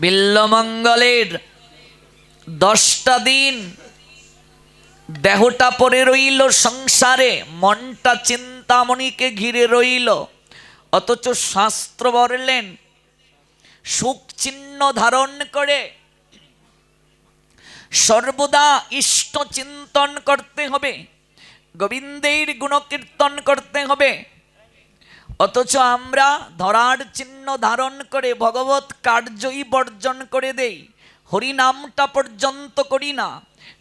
বিল্লমঙ্গলের দশটা দিন দেহটা পরে রইল, সংসারে মনটা চিন্তামণিকে ঘিরে রইল। অথচ শাস্ত্র বললেন, সুখ চিহ্ন ধারণ করে সর্বদা ইষ্ট চিন্তন করতে হবে, গোবিন্দের গুণকীর্তন করতে হবে। অথচ আমরা ধরার চিহ্ন ধারণ করে ভগবত কার্যই বর্জন করে দেই। হরি নামটা পর্যন্ত করি না,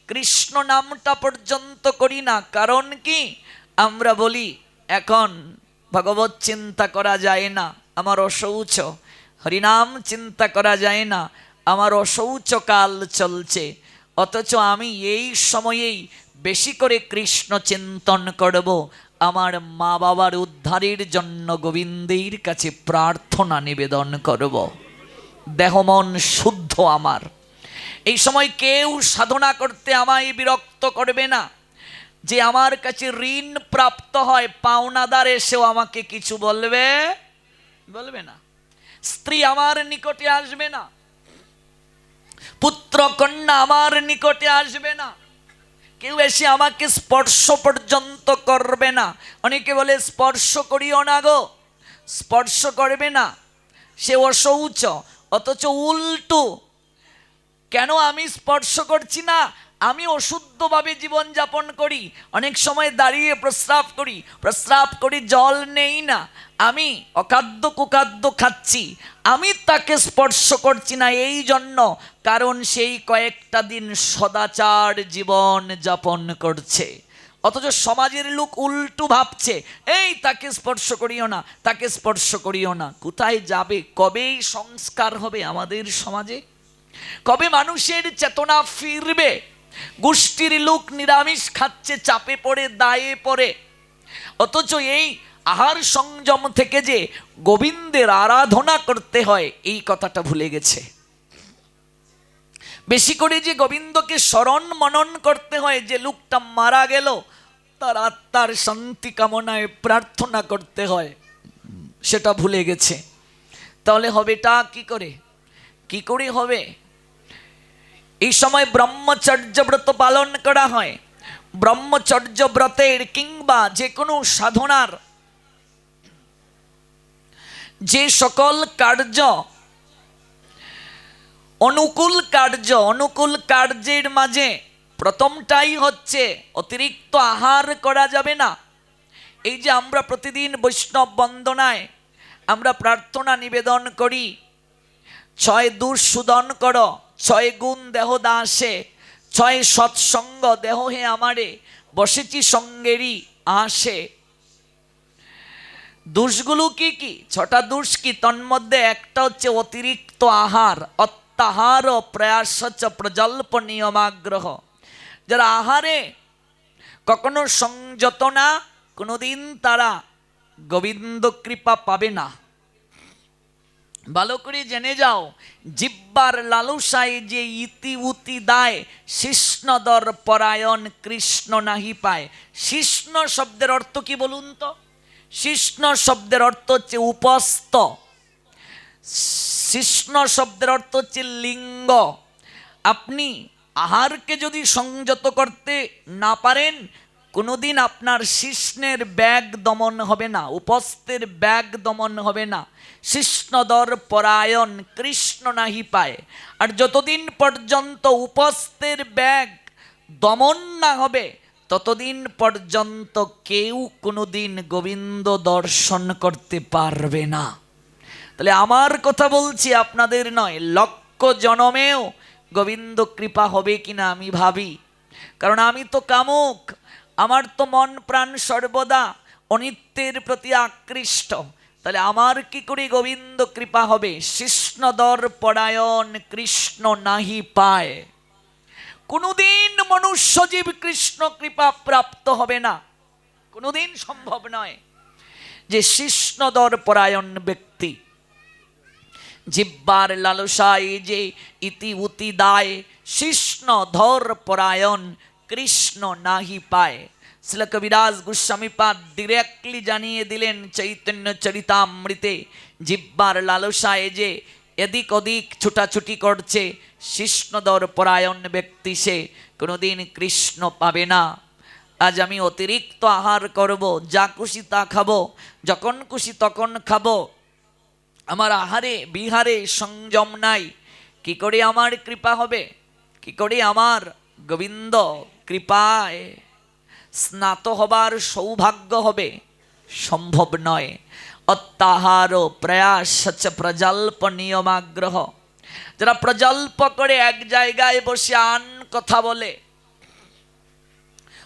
কৃষ্ণ নামটা পর্যন্ত করি না। কারণ কি? আমরা বলি, এখন ভগবত চিন্তা করা যায় না, আমার অশৌচ। হরিনাম চিন্তা করা যায় না, আমার অশৌচ কাল চলছে। অথচ আমি এই সময়েই বেশি করে কৃষ্ণ চিন্তন করব আমার মা বাবার উদ্ধারের জন্য গোবিন্দের কাছে প্রার্থনা নিবেদন করব। দেহ মন শুদ্ধ আমার। এই সময় কেউ সাধনা করতে আমায় বিরক্ত করবে না। যে আমার কাছে ঋণ প্রাপ্ত হয়, পাওনাদার এসেও আমাকে কিছু বলবে? বলবে না। স্ত্রী আমার নিকটে আসবে না। পুত্র কন্যা আমার নিকটে আসবে না। কেউ এসে আমাকে স্পর্শ পর্যন্ত করবে না। অনেকে বলে, স্পর্শ করিও না গো, স্পর্শ করবে না। সে অশৌচ অথচ উল্টো। কেন আমি স্পর্শ করছি না? আমি অশুদ্ধভাবে জীবনযাপন করি। অনেক সময় দাঁড়িয়ে প্রস্রাব করি। প্রস্রাব করি জল নেই না। আমি অখাদ্য কুখাদ্য খাচ্ছি। আমি তাকে স্পর্শ করছি না এই জন্য, কারণ সেই কয়েকটা দিন সদাচার জীবন যাপন করছে। অথচ সমাজের লোক উল্টো ভাবছে, এই তাকে স্পর্শ করিও না, তাকে স্পর্শ করিও না। কোথায় যাবে? কবেই সংস্কার হবে আমাদের সমাজে? কবে মানুষের চেতনা ফিরবে? গোষ্ঠীর লোক নিরামিষ খাচ্ছে, চাপে পড়ে, দায়ে পড়ে। অথচ এই আহার সংযম থেকে যে গোবিন্দের আরাধনা করতে হয়, এই কথাটা ভুলে গেছে। বেশি করে যে গোবিন্দকে স্মরণ মনন করতে হয়, যে লোকটা মারা গেল, তার আত্মার শান্তি কামনায় প্রার্থনা করতে হয়, সেটা ভুলে গেছে। তাহলে হবেটা কি করে? কি করে হবে? এই সময় ব্রহ্মচর্য ব্রত পালন করা হয়। ব্রহ্মচর্য ব্রতের কিংবা যে কোনো সাধনার যে সকল কার্য, অনুকূল কার্য, অনুকূল কার্যের মাঝে প্রথমটাই হচ্ছে অতিরিক্ত আহার করা যাবে না। এই যে আমরা প্রতিদিন বৈষ্ণব বন্দনায় আমরা প্রার্থনা নিবেদন করি, ছয় দুঃসুদন কর ছয় গুণ দেহ দাসে, ছয় সৎসঙ্গ দেহ হে আমারে, বসেছি সঙ্গেরই আসে দোষগুলো কি কি? ছটা দোষ কি? তন্মধ্যে একটা হচ্ছে অতিরিক্ত আহার, অত্যাহার প্রয়াস প্রজল্প নিয়মাগ্রহ যারা আহারে কখনো সংযত না, কোনোদিন তারা গোবিন্দ কৃপা পাবে না। ভালো করে জেনে যাও। জিব্বার লালুসায় যে ইতি উতি দায়, শিষ্ণদর পরায়ণ কৃষ্ণ নাহি পায়। শিষ্ণ শব্দের অর্থ কি বলুন তো? শিষ্ণ শব্দের অর্থ হচ্ছে উপস্থ। শিষ্ণ শব্দের অর্থ হচ্ছে লিঙ্গ। আপনি আহারকে যদি সংযত করতে না পারেন কোনোদিন আপনার শিষ্ণের ব্যাগ দমন হবে না উপস্থের ব্যাগ দমন হবে না। শিষ্ণদর পরায়ণ কৃষ্ণ নাহি পায়। আর যতদিন পর্যন্ত উপস্থের ব্যাগ দমন না হবে, ততদিন পর্যন্ত কেউ কোনোদিন গোবিন্দ দর্শন করতে পারবে না। তাহলে আমার কথা বলছি আপনাদের নয়, লক্ষ জনমেও গোবিন্দ কৃপা হবে কিনা আমি ভাবি। কারণ আমি তো কামুক আমার তো মন প্রাণ সর্বদা অনিত্যের প্রতি আকৃষ্ট। তাহলে আমার কি করে গোবিন্দ কৃপা হবে? শিষ্ণদর পরায়ণ কৃষ্ণ নাহি পায়। কোনোদিন মনুষ্যজীব কৃষ্ণ কৃপা প্রাপ্ত হবে না। কোনোদিন সম্ভব নয় যে শিষ্ণদর পরায়ণ ব্যক্তি জিব্বার লালসায় যে ইতি উতি দায় শিষ্ণ ধর পরায়ণ কৃষ্ণ নাহি পায়। শিল কবিরাজ গোস্বামীপাদ ডিরেক্টলি জানিয়ে দিলেন চৈতন্য চরিতামৃতে, জিব্বার লালসায় যে এদিক ওদিক ছুটাছুটি করছে শিষ্ণদর পরায়ণ ব্যক্তি সে, কোনোদিন কৃষ্ণ পাবে না। আজ আমি অতিরিক্ত আহার করব, যা খুশি তা খাব, যখন খুশি তখন খাব। আমার আহারে, বিহারে সংযম নাই। কি করে আমার কৃপা হবে? কি করে আমার গোবিন্দ কৃপায় স্নাত হবার সৌভাগ্য হবে। সম্ভব নয়। অত্যাহার প্রয়াস হচ্ছে প্রজল্প নিয়মাগ্রহ যারা প্রজল্প করে এক জায়গায় বসে আন কথা বলে,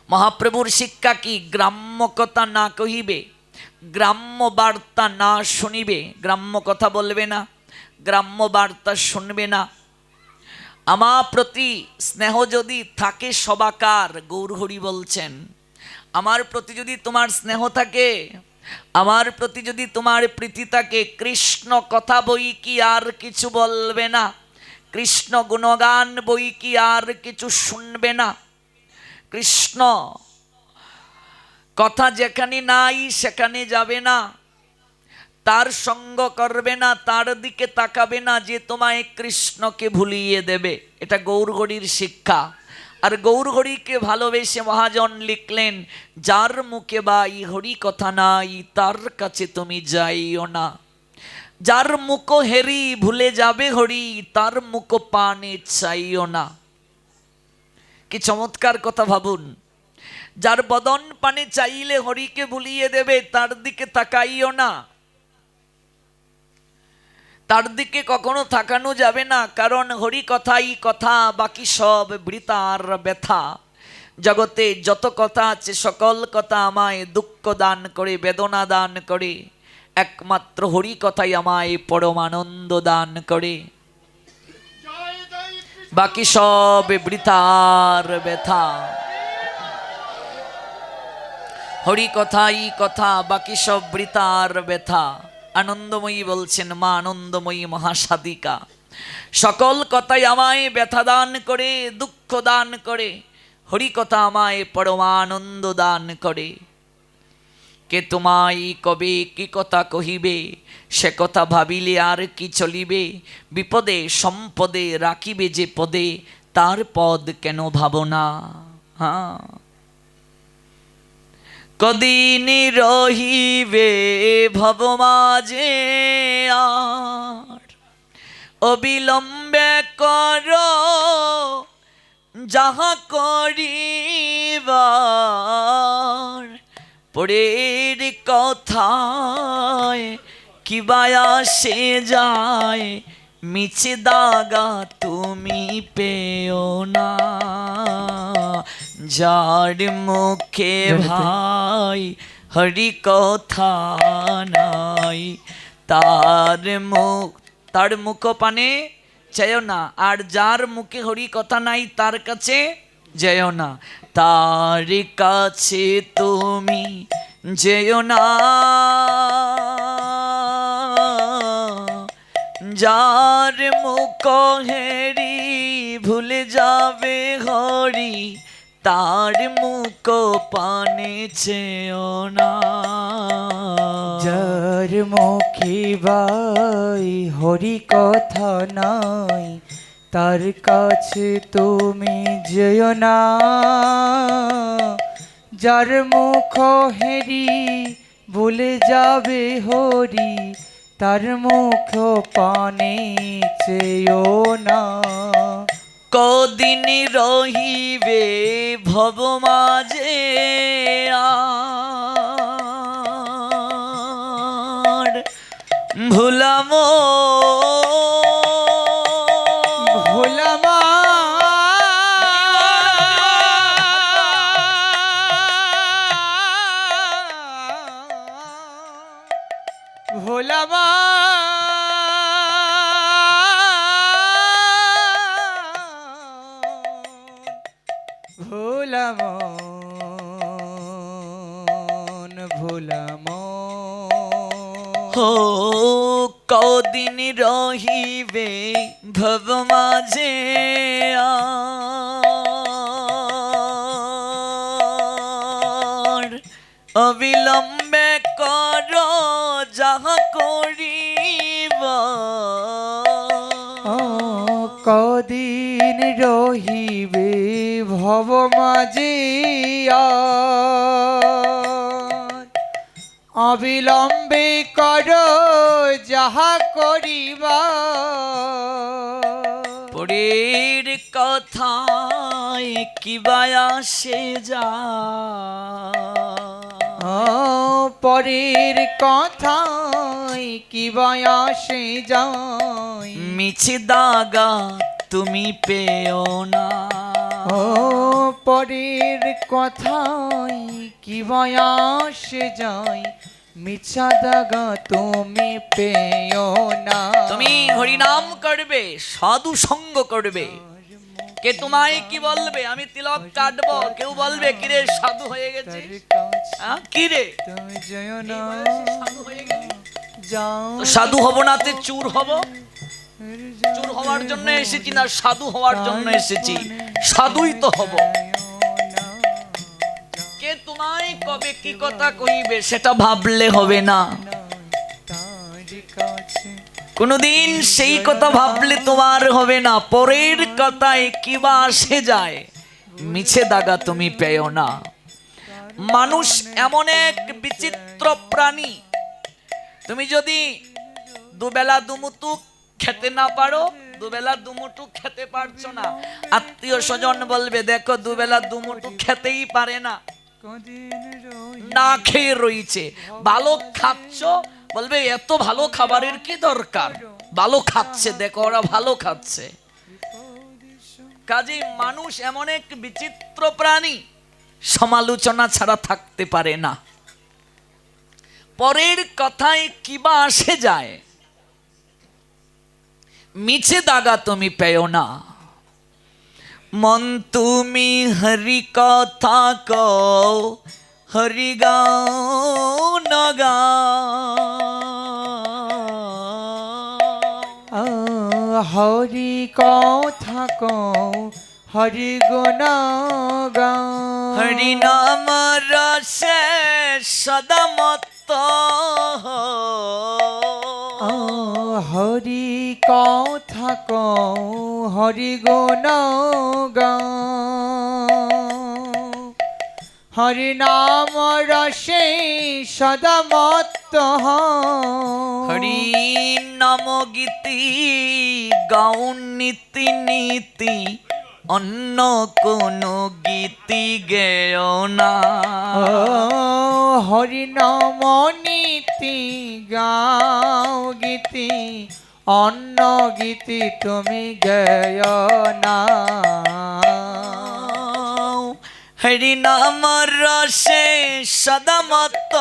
মহাপ্রভুর শিক্ষা কি গ্রাম্য কথা না কহিবে? গ্রাম্য বার্তা না শুনিবে? গ্রাম্য কথা বলবে না। গ্রাম্য বার্তা শুনবে না। আমার প্রতি স্নেহ যদি থাকে সবাকার, গৌরহরি বলছেন, আমার প্রতি যদি তোমার স্নেহ থাকে, আমার প্রতি যদি তোমার প্রীতি থাকে, কৃষ্ণ কথা বই কি আর কিছু বলবে না? কৃষ্ণ গুণগান বই কি আর কিছু শুনবে না? কৃষ্ণ কথা যেখানে নাই, সেখানে যাবে না। তার সঙ্গ করবে না, তার দিকে তাকাবে না যে তোমায় কৃষ্ণকে ভুলিয়ে দেবে। এটা গৌরগড়ির শিক্ষা। আর গৌরহরিকে ভালোবেসে মহাজন লিখলেন, যার মুখে বা ই হরি কথা নাই, তার কাছে তুমি যাইও না। যার মুখ হেরি ভুলে যাবে হরি, তার মুখ পানে চাইও না। কি চমৎকার কথা ভাবুন। যার বদন পানে চাইলে হরিকে ভুলিয়ে দেবে, তার দিকে তাকাইও না। তার দিকে কখনো থাকানো যাবে না, কারণ হরি কথাই কথা, বাকি সব বৃতার ব্যথা। জগতে যত কথা আছে, সকল কথা আমায় দুঃখ দান করে, বেদনা দান করে। একমাত্র হরি কথাই আমায় পরমানন্দ দান করে। বাকি সব বৃতার ব্যথা। হরি কথাই কথা, বাকি সব বৃতার ব্যথা। আনন্দময়ী বলছেন, মা আনন্দময়ী মহাসাদিকা সকল কথাই আমায় ব্যথা দান করে, দুঃখ দান করে হরি কথা আমায় পরমানন্দ দান করে। কে তোমায় কবে কি কথা কহিবে, সে কথা ভাবিলে আর কি চলিবে, বিপদে সম্পদে রাখিবে যে পদে, তার পদ কেন ভাবনা হ্যাঁ। কদিন রহিবে ভব মাঝে আর। অবিলম্বে কর, যাহা করিবার। পরের কথায় কিবায়া সে যায়, মিছে দাগা তুমি পেও না। যার মুখে ভাই হরি কথা নাই তার মুখ তার মুখ পানে চেয় না আর যার মুখে হরি কথা নাই তার কাছে যেও না। তার কাছে তুমি যেও না। যার মুখ হেরি ভুলে যাবে হরি তার মুখ পানে চেও না। যার মুখে বাই হরি কথা নাই, তার কাছে তুমি যেও না। যার মুখ হেরি বলে যাবে হরি, তার মুখ পানে চেয়েও না। কদিন রহিবে ভব মাঝে ভুলাম ভোলামন ভোলামন হো কদিন রহিবে ভব মাঝে আর কদিন রহিবে ভব মাঝে অবিলম্বে কর যাহা করিবা। পরের কথায় কিবায়া সে যা? পরের কথায় কি বয়সে যাই মিছে দাগা তুমি পেও না। ও পরের কথায় কি বয়সে যাই মিছা দাগা তুমি পেও না। তুমি হরিনাম করবে সাধু সঙ্গ করবে। কে তোমায় কি বলবে? আমি তিলক কাটবো। কেউ বলবে কিরে সাধু হয়ে গেছে তুমি না। সাধু যাও সাধু হব না তে চুর হব? চুর হওয়ার জন্য এসেছি না সাধু হওয়ার জন্য এসেছি। সাধুই তো হব। কে তোমায় কবে কি কথা কইবে সেটা ভাবলে হবে না। কোনোদিন সেই কথা ভাবলে তোমার হবে না। পরের কথায় কিবা আসে যায় মিছে দাগা তুমি পেও না। মানুষ এমন এক বিচিত্র প্রাণী। তুমি যদি দুবেলা দুমুটু খেতে না পারো, দুবেলা দুমুটু খেতে পারছ না। আত্মীয় স্বজন বলবে, দেখো, দুবেলা দুমুটু খেতেই পারে না। না খেয়ে রয়েছে। ভালো খাচ্ছ? বলবে, এত ভালো খাবারের কি দরকার? ভালো খাচ্ছে, দেখো, ওরা ভালো খাচ্ছে। কাজে মানুষ এমন এক বিচিত্র প্রাণী। সমালোচনা ছাড়া থাকতে পারে না। পরের কথায় কিবা আসে যায়। মিছে দাগা তুমি পেও না। মন তুমি হরি কথা কও, হরি গাও নগা হরি কথা কও, হরি গুণ গাও হরি নাম রসে সদা মত আ, হরি কথা কও হরি গুণ গাও। হরি নাম রসে সদা মত্ত হরি নাম গীতি গাউন নীতি নীতি। অন্য কোনো গীতি গেও না। হরি নাম নীতি গাও গীতি, অন্য গীতি তুমি গেয় না। হরি নাম রসে সদা মত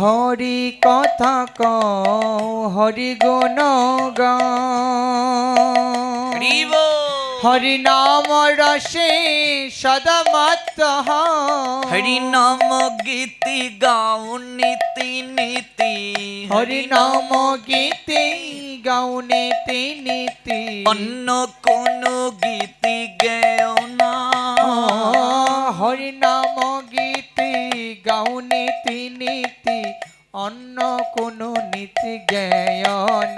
হরি কথা ক হরি গুণ হরি নাম রসে সদা মত হরি নাম গীতি গাও নীতি নীতি। হরি নাম গীতি গাও নীতি নীতি। অন্য কোন গীতি গেও না। হরি নাম গীতি গাও নীতি নীতি অন্য কোন নীতি গেয়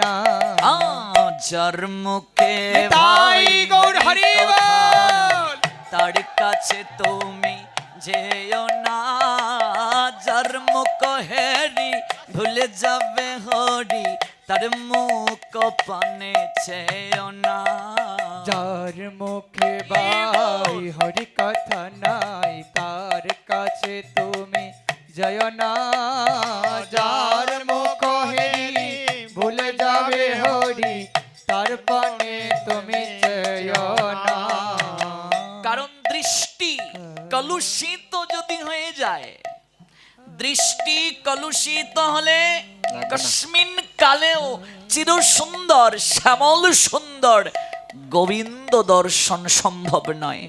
না। যার মুখে তাই ভাই গৌর হরি। তার কাছে তুমি যেও না। যার মুখ হেরি ভুলে যাবে হরি তার মুখ পানে চেয়েও না। যার মুখে বাই হরি কথা নাই তার কাছে তুমি জয় না। যার মুখ হেরি ভুলে যাবে হরি তার পানে তুমি জয় না। কারণ দৃষ্টি কলুষিত যদি হয়ে যায় দৃষ্টি কলুষিত হলে কস্মিন কালেও চির সুন্দর শ্যামল সুন্দর গোবিন্দ দর্শন সম্ভব নয়।